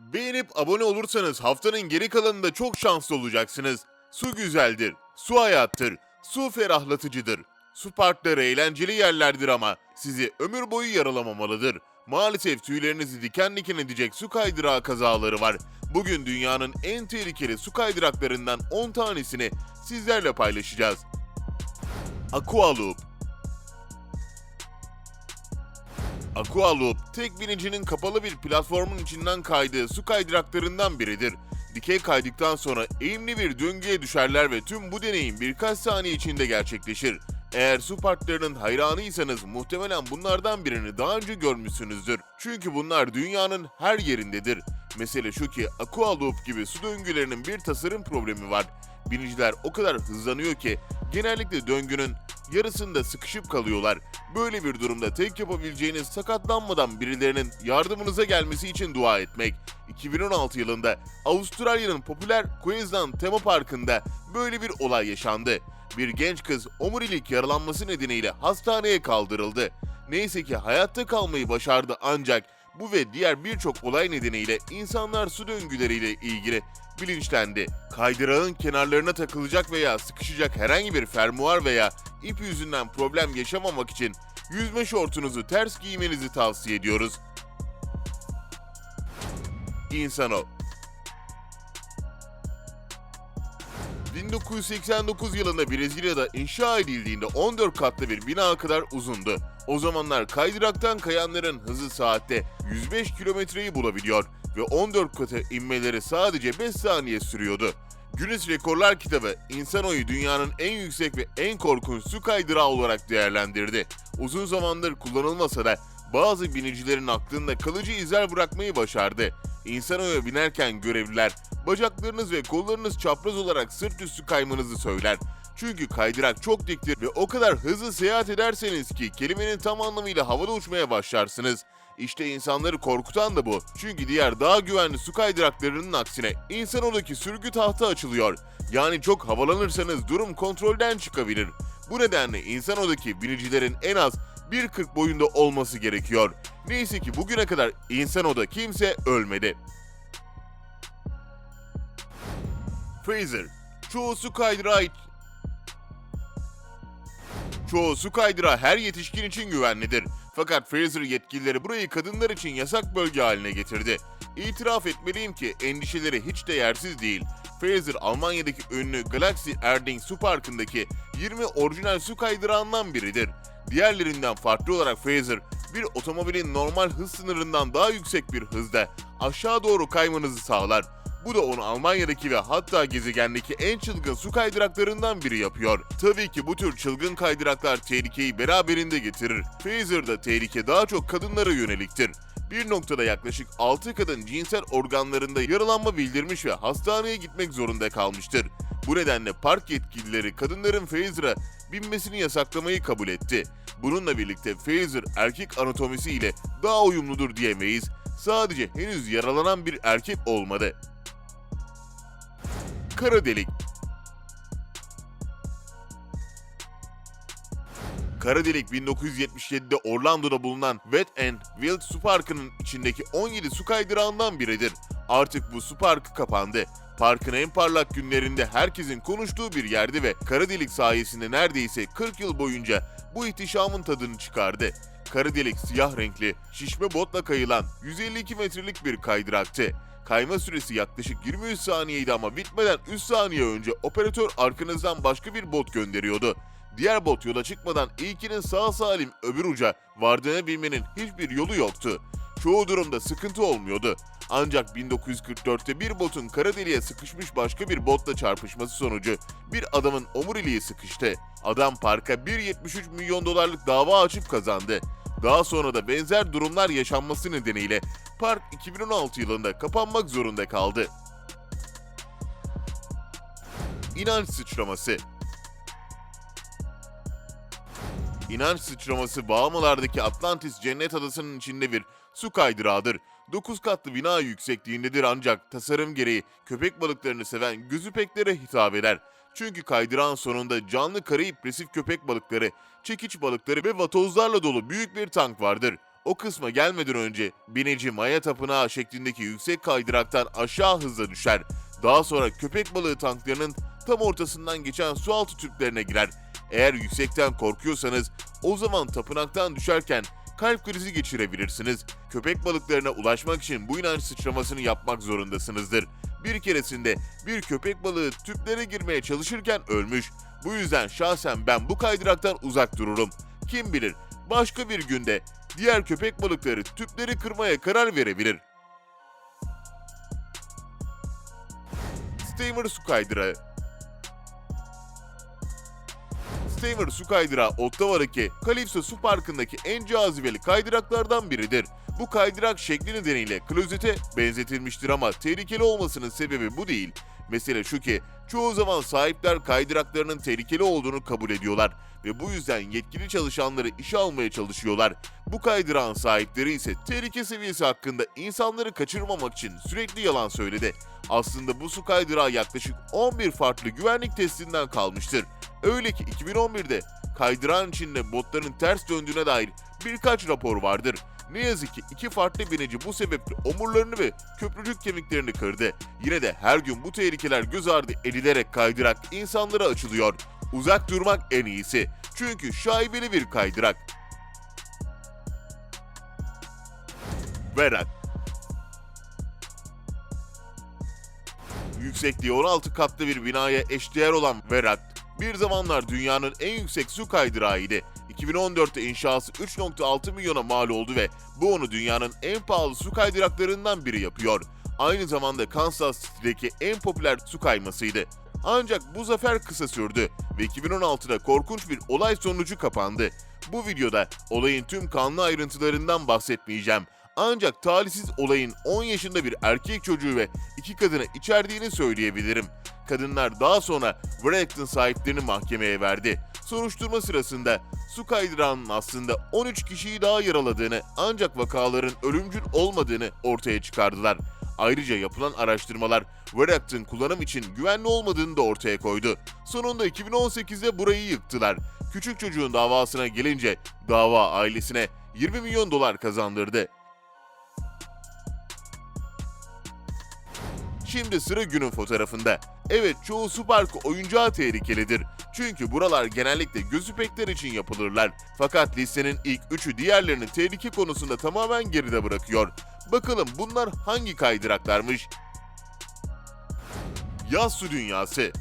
Beğenip abone olursanız haftanın geri kalanında çok şanslı olacaksınız. Su güzeldir, su hayattır, su ferahlatıcıdır. Su parkları eğlenceli yerlerdir ama sizi ömür boyu yaralamamalıdır. Maalesef tüylerinizi diken diken edecek su kaydırağı kazaları var. Bugün dünyanın en tehlikeli su kaydıraklarından 10 tanesini sizlerle paylaşacağız. Aqua Aqua Loop, tek binicinin kapalı bir platformun içinden kaydığı su kaydıraklarından biridir. Dikey kaydıktan sonra eğimli bir döngüye düşerler ve tüm bu deneyim birkaç saniye içinde gerçekleşir. Eğer su parklarının hayranıysanız muhtemelen bunlardan birini daha önce görmüşsünüzdür. Çünkü bunlar dünyanın her yerindedir. Mesele şu ki Aqua Loop gibi su döngülerinin bir tasarım problemi var. Biniciler o kadar hızlanıyor ki genellikle döngünün yarısında sıkışıp kalıyorlar. Böyle bir durumda tek yapabileceğiniz sakatlanmadan birilerinin yardımınıza gelmesi için dua etmek. 2016 yılında Avustralya'nın popüler Queensland tema parkında böyle bir olay yaşandı. Bir genç kız omurilik yaralanması nedeniyle hastaneye kaldırıldı. Neyse ki hayatta kalmayı başardı ancak bu ve diğer birçok olay nedeniyle insanlar su döngüleriyle ilgili bilinçlendi. Kaydırağın kenarlarına takılacak veya sıkışacak herhangi bir fermuar veya ip yüzünden problem yaşamamak için yüzme şortunuzu ters giymenizi tavsiye ediyoruz. İnsano 1989 yılında Brezilya'da inşa edildiğinde 14 katlı bir bina kadar uzundu. O zamanlar kaydıraktan kayanların hızı saatte 105 kilometreyi bulabiliyor ve 14 katı inmeleri sadece 5 saniye sürüyordu. Guinness Rekorlar kitabı insanoyu dünyanın en yüksek ve en korkunç su kaydırağı olarak değerlendirdi. Uzun zamandır kullanılmasa da bazı binicilerin aklında kalıcı izler bırakmayı başardı. İnsanoya binerken görevliler bacaklarınız ve kollarınız çapraz olarak sırt üstü kaymanızı söyler. Çünkü kaydırak çok diktir ve o kadar hızlı seyahat ederseniz ki kelimenin tam anlamıyla havada uçmaya başlarsınız. İşte insanları korkutan da bu. Çünkü diğer daha güvenli su kaydıraklarının aksine insanoğlundaki sürgü tahtı açılıyor. Yani çok havalanırsanız durum kontrolden çıkabilir. Bu nedenle insanoğlundaki binicilerin en az 1.40 boyunda olması gerekiyor. Neyse ki bugüne kadar insanoda kimse ölmedi. Fraser, çoğu su kaydırağı Çoğu su kaydırağı her yetişkin için güvenlidir. Fakat Fraser yetkilileri burayı kadınlar için yasak bölge haline getirdi. İtiraf etmeliyim ki endişeleri hiç de yersiz değil. Fraser Almanya'daki ünlü Galaxy Erding Su Parkı'ndaki 20 orijinal su kaydırağından biridir. Diğerlerinden farklı olarak Fraser, bir otomobilin normal hız sınırından daha yüksek bir hızda aşağı doğru kaymanızı sağlar. Bu da onu Almanya'daki ve hatta gezegendeki en çılgın su kaydıraklarından biri yapıyor. Tabii ki bu tür çılgın kaydıraklar tehlikeyi beraberinde getirir. Phaser'da tehlike daha çok kadınlara yöneliktir. Bir noktada yaklaşık 6 kadın cinsel organlarında yaralanma bildirmiş ve hastaneye gitmek zorunda kalmıştır. Bu nedenle park yetkilileri kadınların Phaser'a binmesini yasaklamayı kabul etti. Bununla birlikte Phaser erkek anatomisi ile daha uyumludur diyemeyiz. Sadece henüz yaralanan bir erkek olmadı. Kara delik Kara delik 1977'de Orlando'da bulunan Wet and Wild Su Parkı'nın içindeki 17 su kaydırağından biridir. Artık bu su parkı kapandı. Parkın en parlak günlerinde herkesin konuştuğu bir yerdi ve kara delik sayesinde neredeyse 40 yıl boyunca bu ihtişamın tadını çıkardı. Kara delik siyah renkli, şişme botla kayılan 152 metrelik bir kaydıraktı. Kayma süresi yaklaşık 23 saniyeydi ama bitmeden 3 saniye önce operatör arkanızdan başka bir bot gönderiyordu. Diğer bot yola çıkmadan ilkinin sağ salim öbür uca vardığını bilmenin hiçbir yolu yoktu. Çoğu durumda sıkıntı olmuyordu. Ancak 1944'te bir botun kara deliğe sıkışmış başka bir botla çarpışması sonucu bir adamın omuriliği sıkıştı. Adam parka 1.73 milyon dolarlık dava açıp kazandı. Daha sonra da benzer durumlar yaşanması nedeniyle park 2016 yılında kapanmak zorunda kaldı. İnanç sıçraması İnanç sıçraması Bahamalardaki Atlantis Cennet Adası'nın içinde bir su kaydırağıdır. 9 katlı bina yüksekliğindedir ancak tasarım gereği köpek balıklarını seven gözüpeklere hitap eder. Çünkü kaydırağın sonunda canlı karayip resif köpek balıkları, çekiç balıkları ve vatozlarla dolu büyük bir tank vardır. O kısma gelmeden önce binici Maya Tapınağı şeklindeki yüksek kaydıraktan aşağı hızla düşer. Daha sonra köpek balığı tanklarının tam ortasından geçen sualtı tüplerine girer. Eğer yüksekten korkuyorsanız o zaman tapınaktan düşerken kalp krizi geçirebilirsiniz. Köpek balıklarına ulaşmak için bu inanç sıçramasını yapmak zorundasınızdır. Bir keresinde bir köpek balığı tüplere girmeye çalışırken ölmüş. Bu yüzden şahsen ben bu kaydıraktan uzak dururum. Kim bilir başka bir günde diğer köpek balıkları tüpleri kırmaya karar verebilir. Steamer su kaydırağı Steamer su kaydırağı Ottawa'daki Calypso Su Parkı'ndaki en cazibeli kaydıraklardan biridir. Bu kaydırak şekli nedeniyle klozete benzetilmiştir ama tehlikeli olmasının sebebi bu değil. Mesele şu ki çoğu zaman sahipler kaydıraklarının tehlikeli olduğunu kabul ediyorlar ve bu yüzden yetkili çalışanları işe almaya çalışıyorlar. Bu kaydırağın sahipleri ise tehlike seviyesi hakkında insanları kaçırmamak için sürekli yalan söyledi. Aslında bu su kaydırağı yaklaşık 11 farklı güvenlik testinden kalmıştır. Öyle ki 2011'de kaydırağın içinde botların ters döndüğüne dair birkaç rapor vardır. Ne yazık ki iki farklı binici bu sebeple omurlarını ve köprücük kemiklerini kırdı. Yine de her gün bu tehlikeler göz ardı edilerek kaydırak insanlara açılıyor. Uzak durmak en iyisi. Çünkü şaibeli bir kaydırak. Verak Yüksekliği 16 katlı bir binaya eşdeğer olan Verak, bir zamanlar dünyanın en yüksek su kaydırağıydı. 2014'te inşası 3.6 milyona mal oldu ve bu onu dünyanın en pahalı su kaydıraklarından biri yapıyor. Aynı zamanda Kansas City'deki en popüler su kaymasıydı. Ancak bu zafer kısa sürdü ve 2016'da korkunç bir olay sonucu kapandı. Bu videoda olayın tüm kanlı ayrıntılarından bahsetmeyeceğim. Ancak talihsiz olayın 10 yaşında bir erkek çocuğu ve iki kadını içerdiğini söyleyebilirim. Kadınlar daha sonra Wreckton sahiplerini mahkemeye verdi. Soruşturma sırasında su kaydırağının aslında 13 kişiyi daha yaraladığını ancak vakaların ölümcül olmadığını ortaya çıkardılar. Ayrıca yapılan araştırmalar Wreckton kullanım için güvenli olmadığını da ortaya koydu. Sonunda 2018'de burayı yıktılar. Küçük çocuğun davasına gelince dava ailesine 20 milyon dolar kazandırdı. Şimdi sıra günün fotoğrafında. Evet çoğu su parkı oyuncağı tehlikelidir. Çünkü buralar genellikle gözüpekler için yapılırlar. Fakat listenin ilk üçü diğerlerini tehlike konusunda tamamen geride bırakıyor. Bakalım bunlar hangi kaydıraklarmış? Yaz su dünyası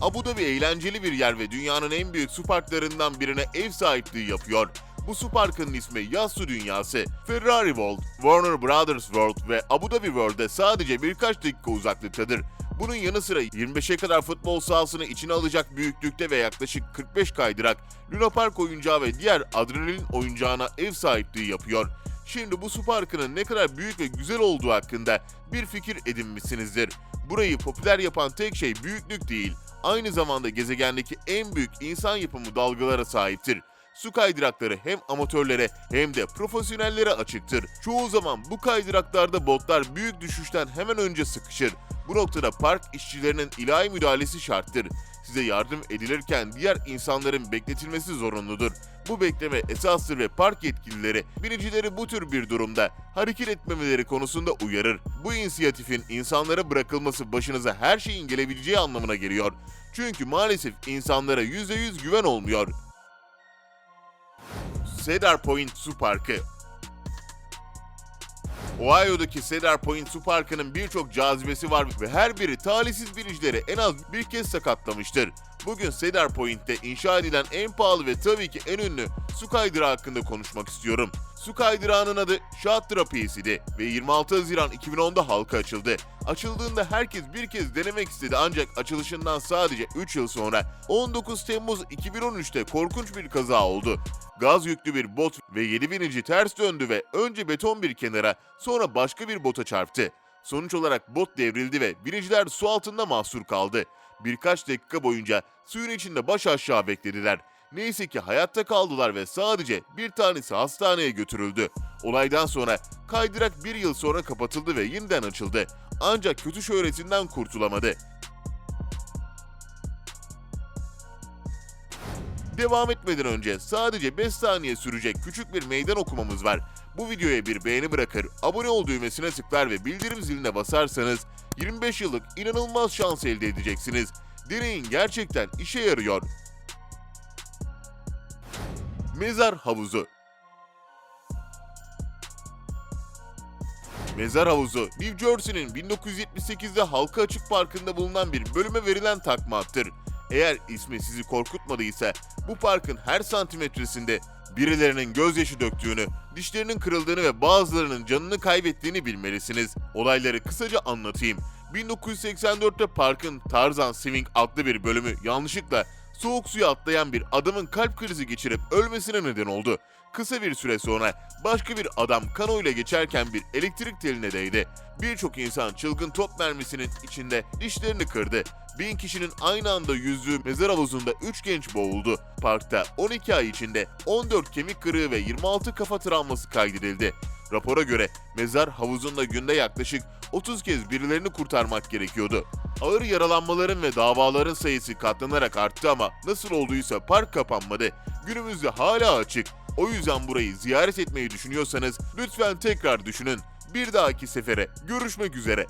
Abu Dhabi eğlenceli bir yer ve dünyanın en büyük su parklarından birine ev sahipliği yapıyor. Bu su parkının ismi Yaz Su Dünyası. Ferrari World, Warner Brothers World ve Abu Dhabi World'e sadece birkaç dakika uzaklıktadır. Bunun yanı sıra 25'e kadar futbol sahasını içine alacak büyüklükte ve yaklaşık 45 kaydırak, Luna Park oyuncağı ve diğer adrenalin oyuncağına ev sahipliği yapıyor. Şimdi bu su parkının ne kadar büyük ve güzel olduğu hakkında bir fikir edinmişsinizdir. Burayı popüler yapan tek şey büyüklük değil, aynı zamanda gezegendeki en büyük insan yapımı dalgalara sahiptir. Su kaydırakları hem amatörlere hem de profesyonellere açıktır. Çoğu zaman bu kaydıraklarda botlar büyük düşüşten hemen önce sıkışır. Bu noktada park işçilerinin ilahi müdahalesi şarttır. Size yardım edilirken diğer insanların bekletilmesi zorunludur. Bu bekleme esastır ve park yetkilileri binicileri bu tür bir durumda hareket etmemeleri konusunda uyarır. Bu inisiyatifin insanlara bırakılması başınıza her şeyin gelebileceği anlamına geliyor. Çünkü maalesef insanlara %100 güven olmuyor. Cedar Point Su Parkı Ohio'daki Cedar Point Su Parkı'nın birçok cazibesi var ve her biri talihsiz binicileri en az bir kez sakatlamıştır. Bugün Cedar Point'te inşa edilen en pahalı ve tabii ki en ünlü su kaydırağı hakkında konuşmak istiyorum. Su kaydırağının adı Shot Trapeze ve 26 Haziran 2010'da halka açıldı. Açıldığında herkes bir kez denemek istedi ancak açılışından sadece 3 yıl sonra 19 Temmuz 2013'te korkunç bir kaza oldu. Gaz yüklü bir bot ve 7 binici ters döndü ve önce beton bir kenara sonra başka bir bota çarptı. Sonuç olarak bot devrildi ve biniciler su altında mahsur kaldı. Birkaç dakika boyunca suyun içinde baş aşağı beklediler. Neyse ki hayatta kaldılar ve sadece bir tanesi hastaneye götürüldü. Olaydan sonra kaydırak bir yıl sonra kapatıldı ve yeniden açıldı. Ancak kötü şöhretinden kurtulamadı. Devam etmeden önce sadece 5 saniye sürecek küçük bir meydan okumamız var. Bu videoya bir beğeni bırakır, abone ol düğmesine tıklar ve bildirim ziline basarsanız 25 yıllık inanılmaz şans elde edeceksiniz. Deneyin gerçekten işe yarıyor. Mezar havuzu Mezar havuzu, New Jersey'nin 1978'de halka açık parkında bulunan bir bölüme verilen takma addır. Eğer ismi sizi korkutmadıysa, bu parkın her santimetresinde birilerinin gözyaşı döktüğünü, dişlerinin kırıldığını ve bazılarının canını kaybettiğini bilmelisiniz. Olayları kısaca anlatayım. 1984'te parkın Tarzan Swing adlı bir bölümü yanlışlıkla soğuk suya atlayan bir adamın kalp krizi geçirip ölmesine neden oldu. Kısa bir süre sonra başka bir adam kanoyla geçerken bir elektrik teline değdi. Birçok insan çılgın top mermisinin içinde dişlerini kırdı. Bin kişinin aynı anda yüzdüğü mezar havuzunda 3 genç boğuldu. Parkta 12 ay içinde 14 kemik kırığı ve 26 kafa travması kaydedildi. Rapora göre mezar havuzunda günde yaklaşık 30 kez birilerini kurtarmak gerekiyordu. Ağır yaralanmaların ve davaların sayısı katlanarak arttı ama nasıl olduysa park kapanmadı. Günümüzde hala açık. O yüzden burayı ziyaret etmeyi düşünüyorsanız lütfen tekrar düşünün. Bir dahaki sefere görüşmek üzere.